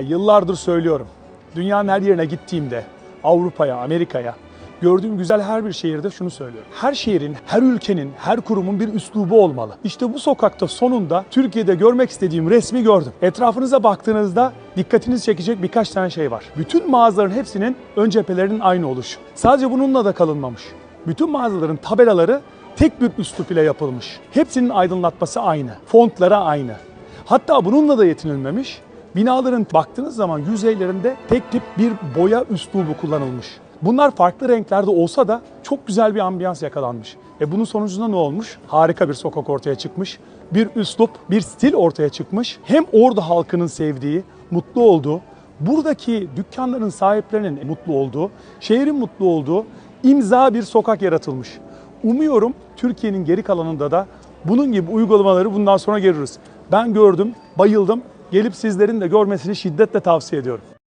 Yıllardır söylüyorum. Dünyanın her yerine gittiğimde, Avrupa'ya, Amerika'ya, gördüğüm güzel her bir şehirde şunu söylüyorum. Her şehrin, her ülkenin, her kurumun bir üslubu olmalı. İşte bu sokakta sonunda Türkiye'de görmek istediğim resmi gördüm. Etrafınıza baktığınızda dikkatinizi çekecek birkaç tane şey var. Bütün mağazaların hepsinin ön cephelerinin aynı oluşu. Sadece bununla da kalınmamış. Bütün mağazaların tabelaları tek bir üslup ile yapılmış. Hepsinin aydınlatması aynı. Fontları aynı. Hatta bununla da yetinilmemiş. Binaların baktığınız zaman yüzeylerinde tek tip bir boya üslubu kullanılmış. Bunlar farklı renklerde olsa da çok güzel bir ambiyans yakalanmış. E bunun sonucunda ne olmuş? Harika bir sokak ortaya çıkmış. Bir üslup, bir stil ortaya çıkmış. Hem orada halkının sevdiği, mutlu olduğu, buradaki dükkanların sahiplerinin mutlu olduğu, şehrin mutlu olduğu imza bir sokak yaratılmış. Umuyorum Türkiye'nin geri kalanında da bunun gibi uygulamaları bundan sonra görürüz. Ben gördüm, bayıldım. Gelip sizlerin de görmesini şiddetle tavsiye ediyorum.